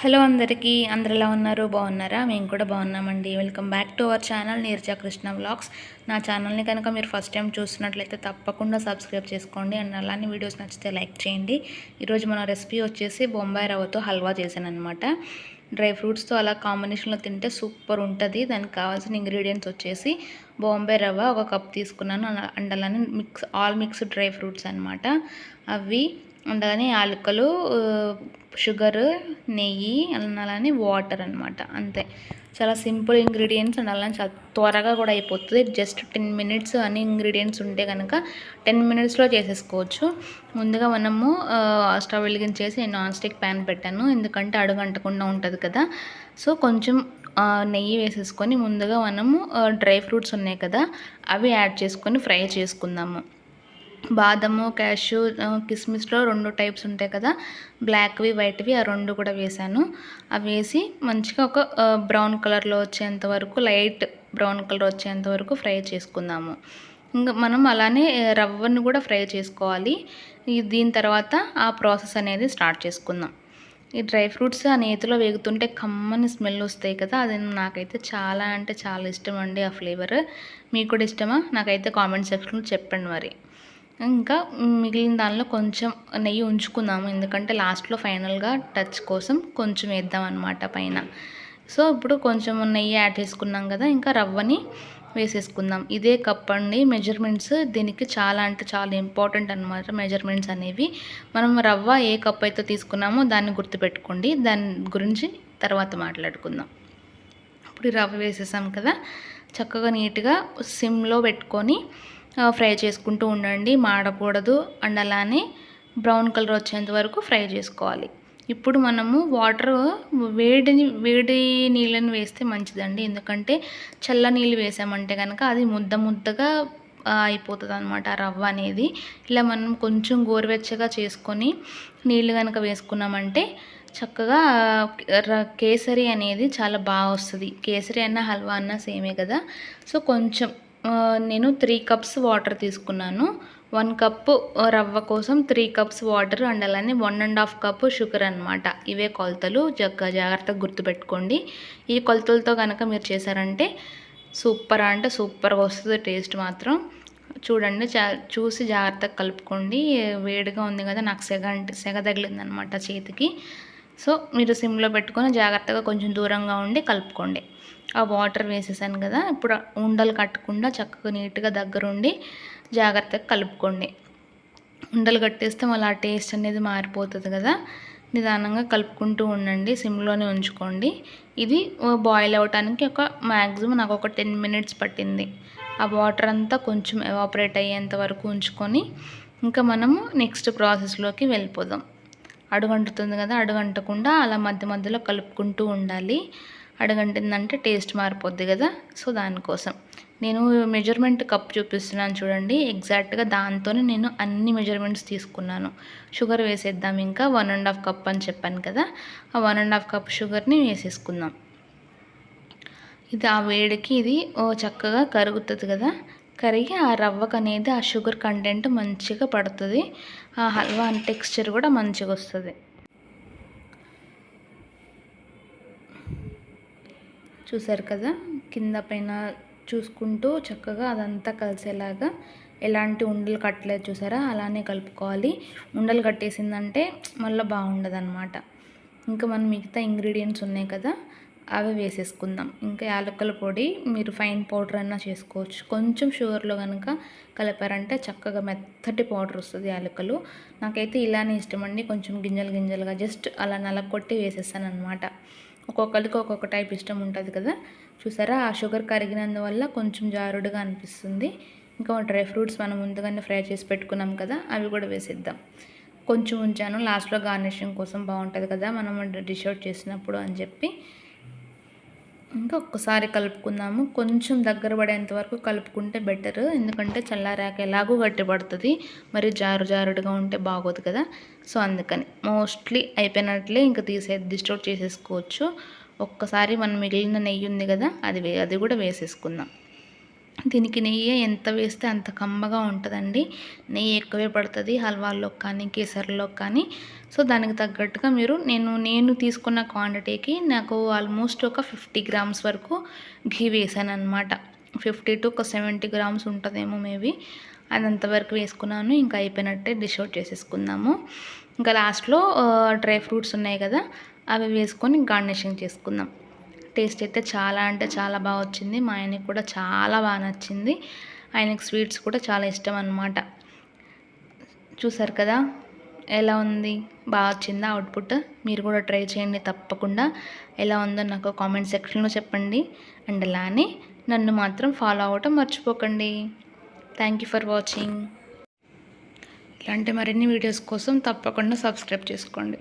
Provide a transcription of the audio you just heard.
Hello అందరికీ అందరు ఎలా ఉన్నారు? బాగున్నారా? మేము కూడా బాగున్నామండి. Welcome back to our channel Neerja Krishna vlogs. నా ఛానల్ని కనుక మీరు ఫస్ట్ టైం చూస్తున్నట్లయితే తప్పకుండా సబ్స్క్రైబ్ చేసుకోండి అండ్ అలానే వీడియోస్ నచ్చితే లైక్ చేయండి. ఈరోజు మన రెసిపీ వచ్చేసి బొంబాయి రవ్వతో హల్వా చేశాను అనమాట డ్రై ఫ్రూట్స్తో అలా కాంబినేషన్లో తింటే సూపర్ ఉంటుంది. దానికి కావాల్సిన ఇంగ్రీడియంట్స్ వచ్చేసి బాంబే రవ్వ ఒక కప్ తీసుకున్నాను. అండ్ అలానే mix all mixed dry fruits అనమాట అవి అందుకని ఆలుకలు షుగర్ నెయ్యి అలానే వాటర్ అనమాట అంతే. చాలా సింపుల్ ఇంగ్రీడియంట్స్ అండ్ అలానే చాలా త్వరగా కూడా అయిపోతుంది. జస్ట్ టెన్ మినిట్స్ అన్ని ఇంగ్రీడియంట్స్ ఉంటే కనుక టెన్ మినిట్స్లో చేసేసుకోవచ్చు. ముందుగా మనము స్టవ్ వెలిగించేసి నేను నాన్ స్టిక్ ప్యాన్ పెట్టాను. ఎందుకంటే అడుగంటకుండా ఉంటుంది కదా. సో కొంచెం నెయ్యి వేసేసుకొని ముందుగా మనము డ్రై ఫ్రూట్స్ ఉన్నాయి కదా అవి యాడ్ చేసుకొని ఫ్రై చేసుకుందాము. బాదము క్యాషు కిస్మిస్లో రెండు టైప్స్ ఉంటాయి కదా. బ్లాక్వి వైట్వి ఆ రెండు కూడా వేసాను అవి వేసి మంచిగా ఒక బ్రౌన్ కలర్లో వచ్చేంత వరకు లైట్ బ్రౌన్ కలర్ వచ్చేంత వరకు ఫ్రై చేసుకుందాము. ఇంకా మనం అలానే రవ్వను కూడా ఫ్రై చేసుకోవాలి. దీని తర్వాత ఆ ప్రాసెస్ అనేది స్టార్ట్ చేసుకుందాం. ఈ డ్రై ఫ్రూట్స్ ఆ నేతిలో వేగుతుంటే కమ్మని స్మెల్ వస్తాయి కదా అది నాకైతే చాలా అంటే చాలా ఇష్టం అండి ఆ ఫ్లేవర్. మీకు కూడా ఇష్టమా? నాకైతే కామెంట్ సెక్షన్లో చెప్పండి మరి. ఇంకా మిగిలిన దానిలో కొంచెం నెయ్యి ఉంచుకుందాము ఎందుకంటే లాస్ట్లో ఫైనల్గా టచ్ కోసం కొంచెం వేద్దాం అనమాట పైన. సో ఇప్పుడు కొంచెం నెయ్యి యాడ్ చేసుకున్నాం కదా ఇంకా రవ్వని వేసేసుకుందాం. ఇదే కప్ అండి. మెజర్మెంట్స్ దీనికి చాలా అంటే చాలా ఇంపార్టెంట్ అనమాట మెజర్మెంట్స్ అనేవి. మనం రవ్వ ఏ కప్ అయితే తీసుకున్నామో దాన్ని గుర్తుపెట్టుకోండి. దాని గురించి తర్వాత మాట్లాడుకుందాం. ఇప్పుడు రవ్వ వేసేసాం కదా చక్కగా నీట్గా సిమ్లో పెట్టుకొని ఫ్రై చేసుకుంటూ ఉండండి. మాడకూడదు అండ్ అలానే బ్రౌన్ కలర్ వచ్చేంత వరకు ఫ్రై చేసుకోవాలి. ఇప్పుడు మనము వాటర్ వేడిని వేడి నీళ్ళని వేస్తే మంచిదండి. ఎందుకంటే చల్ల నీళ్ళు వేసామంటే కనుక అది ముద్ద ముద్దగా అయిపోతుంది అనమాట ఆ రవ్వ అనేది. ఇలా మనం కొంచెం గోరువెచ్చగా చేసుకొని నీళ్ళు కనుక వేసుకున్నామంటే చక్కగా కేసరి అనేది చాలా బాగా వస్తుంది. కేసరి అన్న హల్వా అన్న సేమే కదా. సో కొంచెం నేను త్రీ కప్స్ వాటర్ తీసుకున్నాను. వన్ కప్పు రవ్వ కోసం త్రీ కప్స్ వాటర్ అండ్ అలానే one and half cup sugar అనమాట ఇవే కొలతలు జగ్గ జాగ్రత్తగా గుర్తుపెట్టుకోండి. ఈ కొలతలతో కనుక మీరు చేశారంటే సూపర్ అంటే సూపర్గా వస్తుంది టేస్ట్ మాత్రం. చూడండి చా చూసి జాగ్రత్తగా కలుపుకోండి. వేడిగా ఉంది కదా నాకు సెగ అంటే సెగ తగిలిందనమాట చేతికి. సో మీరు సిమ్లో పెట్టుకొని జాగ్రత్తగా కొంచెం దూరంగా ఉండి కలుపుకోండి. ఆ వాటర్ వేసేసాను కదా ఇప్పుడు ఉండలు కట్టకుండా చక్కగా నీట్గా దగ్గరుండి జాగ్రత్తగా కలుపుకోండి. ఉండలు కట్టేస్తే మళ్ళీ ఆ టేస్ట్ అనేది మారిపోతుంది కదా నిదానంగా కలుపుకుంటూ ఉండండి సిమ్లోనే ఉంచుకోండి. ఇది బాయిల్ అవ్వటానికి ఒక మ్యాక్సిమం నాకు ఒక టెన్ మినిట్స్ పట్టింది. ఆ వాటర్ అంతా కొంచెం ఎవాపరేట్ అయ్యేంత వరకు ఉంచుకొని ఇంకా మనము నెక్స్ట్ ప్రాసెస్లోకి వెళ్ళిపోదాం. అడుగంటుతుంది కదా అడుగంటకుండా అలా మధ్య మధ్యలో కలుపుకుంటూ ఉండాలి. అడగంటిందంటే టేస్ట్ మారిపోద్ది కదా. సో దానికోసం. నేను మెజర్మెంట్ కప్ చూపిస్తున్నాను చూడండి. ఎగ్జాక్ట్గా దాంతోనే నేను అన్ని మెజర్మెంట్స్ తీసుకున్నాను. షుగర్ వేసేద్దాం ఇంకా. వన్ అండ్ హాఫ్ కప్ అని చెప్పాను కదా. ఆ వన్ అండ్ హాఫ్ కప్ షుగర్ని వేసేసుకుందాం. ఇది ఆ వేడికి ఇది ఓ చక్కగా కరుగుతుంది కదా. కరిగి ఆ రవ్వకు అనేది ఆ షుగర్ కంటెంట్ మంచిగా పడుతుంది. ఆ హల్వా టెక్స్చర్ కూడా మంచిగా వస్తుంది చూసారు కదా? కింద పైన చూసుకుంటూ చక్కగా అదంతా కలిసేలాగా ఎలాంటి ఉండలు కట్టలేదు చూసారా? అలానే కలుపుకోవాలి. ఉండలు కట్టేసిందంటే మళ్ళీ బాగుండదు అనమాట ఇంకా మనం మిగతా ఇంగ్రీడియంట్స్ ఉన్నాయి కదా? అవి వేసేసుకుందాం. ఇంకా యాలకుల పొడి మీరు ఫైన్ పౌడర్ అన్నా చేసుకోవచ్చు. కొంచెం షుగర్లో కనుక కలిపారంటే చక్కగా మెత్తటి పౌడర్ వస్తుంది యాలకులు. నాకైతే ఇలానే ఇష్టం అండి. కొంచెం గింజలు గింజలుగా జస్ట్ అలా నలకొట్టి వేసేస్తాను అనమాట ఒక్కొక్కరికి ఒక్కొక్క టైప్ ఇష్టం ఉంటుంది కదా. చూసారా? ఆ షుగర్ కరిగినందువల్ల కొంచెం జారుడుగా అనిపిస్తుంది. ఇంకా డ్రై ఫ్రూట్స్ మనం ముందుగానే ఫ్రై చేసి పెట్టుకున్నాం కదా అవి కూడా వేసేద్దాం. కొంచెం ఉంచాను. లాస్ట్లో గార్నిషింగ్ కోసం బాగుంటుంది కదా మనం డిష్ అవుట్ చేసినప్పుడు అని చెప్పి. ఇంకా ఒక్కసారి కలుపుకుందాము. కొంచెం దగ్గర పడేంత వరకు కలుపుకుంటే బెటర్. ఎందుకంటే చల్లారాక ఎలాగూ గట్టిపడుతుంది మరి జారు జారుడుగా ఉంటే బాగోదు కదా. సో అందుకని మోస్ట్లీ అయిపోయినట్లే ఇంకా తీసే డిస్టోర్ చేసేసుకోవచ్చు. ఒక్కసారి మనం మిగిలిన నెయ్యి ఉంది కదా అది అది కూడా వేసేసుకుందాం. దీనికి నెయ్యి ఎంత వేస్తే అంత కమ్మగా ఉంటుందండి. నెయ్యి ఎక్కువే పడుతుంది హల్వాల్లో కానీ కేసరిలో కానీ. సో దానికి తగ్గట్టుగా మీరు నేను నేను తీసుకున్న క్వాంటిటీకి నాకు ఆల్మోస్ట్ ఒక ఫిఫ్టీ గ్రామ్స్ వరకు ఘీ వేసాను అనమాట ఫిఫ్టీ టు ఒక సెవెంటీ గ్రామ్స్ ఉంటుందేమో మేబీ. అదంతవరకు వేసుకున్నాను ఇంకా అయిపోయినట్టే డిష్ అవుట్ చేసేసుకుందాము. ఇంకా లాస్ట్లో డ్రై ఫ్రూట్స్ ఉన్నాయి కదా అవి వేసుకొని గార్నిషింగ్ చేసుకుందాం. టేస్ట్ అయితే చాలా అంటే చాలా బాగా వచ్చింది. మా ఆయనకి కూడా చాలా బాగా నచ్చింది. ఆయనకి స్వీట్స్ కూడా చాలా ఇష్టం అనమాట చూసారు కదా? ఎలా ఉంది? బాగా వచ్చిందా అవుట్పుట్? మీరు కూడా ట్రై చేయండి తప్పకుండా. ఎలా ఉందో నాకు కామెంట్ సెక్షన్లో చెప్పండి. అండ్ అలానే నన్ను మాత్రం ఫాలో అవ్వటం మర్చిపోకండి. థ్యాంక్ యూ ఫర్ వాచింగ్ ఇలాంటి మరిన్ని వీడియోస్ కోసం తప్పకుండా సబ్స్క్రైబ్ చేసుకోండి.